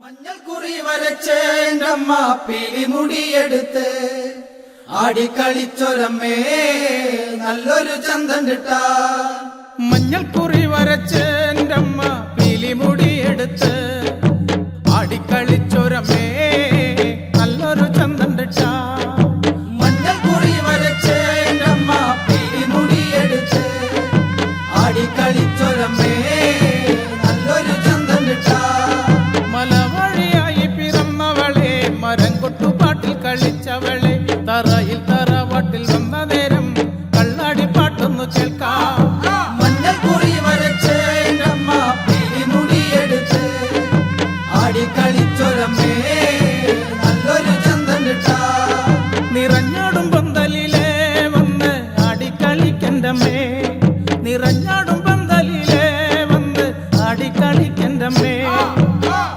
മഞ്ഞൾ കുറി വരച്ചേണ്ടമ്മ പിരിമുടിയെടുത്ത് ആടിക്കളിച്ചൊരമ്മേ നല്ലൊരു ചന്തം കിട്ടാ. മഞ്ഞൾക്കുറി വരച്ച് തറവാട്ടിൽ വന്ന നേരം കള്ളാടി പാട്ടൊന്നു കേൾക്കാം. നല്ലൊരു നിറഞ്ഞാടും പന്തലിലെ വന്ന് നിറഞ്ഞാടും പന്തലിലെ വന്ന്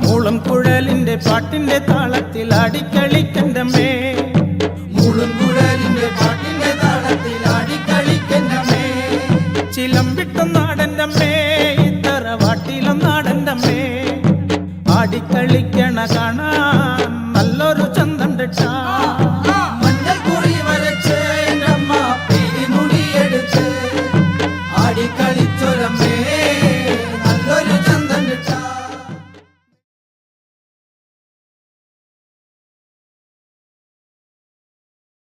മൂളം കുഴലിന്റെ പാട്ടിന്റെ താളത്തിൽ മുളുങ്കുഴലിന്റെ ചിലമ്പിട്ടും നാടന്റെ അമ്മേ ഇത്തറവാട്ടിലും നാടന്റെ അമ്മേ ആടിക്കളിക്കണ കാണാൻ നല്ലൊരു ചന്തം